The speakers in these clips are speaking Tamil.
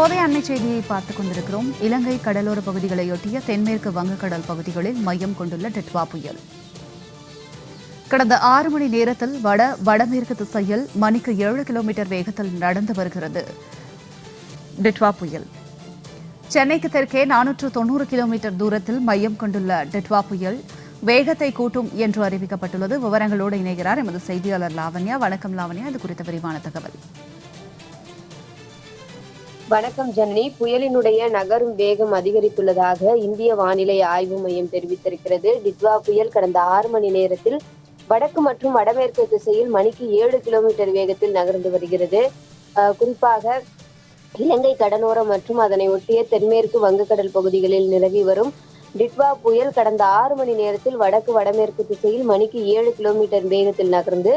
தற்போதைய அண்மை செய்தியை பார்த்துக் கொண்டிருக்கிறோம். இலங்கை கடலோர பகுதிகளையொட்டிய தென்மேற்கு வங்கக்கடல் பகுதிகளில் மையம் கொண்டுள்ள டெட்வா புயல். கடந்த ஆறு மணி நேரத்தில் வட வடமேற்கு திசையில் மணிக்கு ஏழு கிலோமீட்டர் வேகத்தில் நடந்து வருகிறது டெட்வா புயல். சென்னைக்கு தெற்கே நானூற்று தொண்ணூறு கிலோமீட்டர் தூரத்தில் மையம் கொண்டுள்ள டெட்வா புயல் வேகத்தை கூட்டும் என்று அறிவிக்கப்பட்டுள்ளது. விவரங்களோடு இணைகிறார் எமது செய்தியாளர் லாவண்யா. வணக்கம் லாவண்யா. இது குறித்த விரிவான தகவல். வணக்கம் ஜனனி. புயலினுடைய நகரும் வேகம் அதிகரித்துள்ளதாக இந்திய வானிலை ஆய்வு மையம் தெரிவித்திருக்கிறது. டிட்வா புயல் கடந்த ஆறு மணி நேரத்தில் வடக்கு மற்றும் வடமேற்கு திசையில் மணிக்கு ஏழு கிலோமீட்டர் வேகத்தில் நகர்ந்து வருகிறது. குறிப்பாக இலங்கை கடலோரம் மற்றும் அதனை ஒட்டிய தென்மேற்கு வங்கக்கடல் பகுதிகளில் நிலவி வரும் டிட்வா புயல் கடந்த ஆறு மணி நேரத்தில் வடக்கு வடமேற்கு திசையில் மணிக்கு ஏழு கிலோமீட்டர் வேகத்தில் நகர்ந்து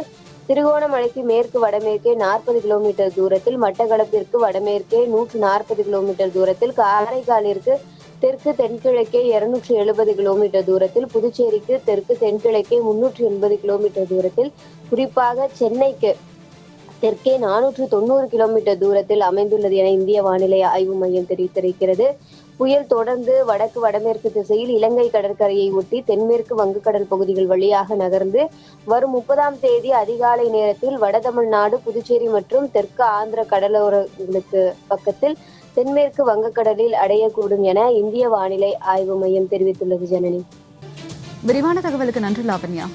திருகோணமலைக்கு மேற்கு வடமேற்கே நாற்பது கிலோமீட்டர் தூரத்தில் மட்டக்களப்பிற்கு வடமேற்கே நூற்று நாற்பது கிலோமீட்டர் தூரத்தில் காரைக்காலிற்கு தெற்கு தென்கிழக்கே இருநூற்றி எழுபது கிலோமீட்டர் தூரத்தில் புதுச்சேரிக்கு தெற்கு தென்கிழக்கே முன்னூற்றி எண்பது கிலோமீட்டர் தூரத்தில் குறிப்பாக சென்னைக்கு தெற்கே நானூற்று தொண்ணூறு கிலோமீட்டர் தூரத்தில் அமைந்துள்ளது என இந்திய வானிலை ஆய்வு மையம் தெரிவித்திருக்கிறது. புயல் தொடர்ந்து வடக்கு வடமேற்கு திசையில் இலங்கை கடற்கரையை ஒட்டி தென்மேற்கு வங்கக்கடல் பகுதிகள் வழியாக நகர்ந்து வரும் முப்பதாம் தேதி அதிகாலை நேரத்தில் வடதமிழ்நாடு புதுச்சேரி மற்றும் தெற்கு ஆந்திர கடலோரங்களுக்கு பக்கத்தில் தென்மேற்கு வங்கக்கடலில் அடையக்கூடும் என இந்திய வானிலை ஆய்வு மையம் தெரிவித்துள்ளது ஜனனி. விரிவான தகவலுக்கு நன்றி லாவண்யா.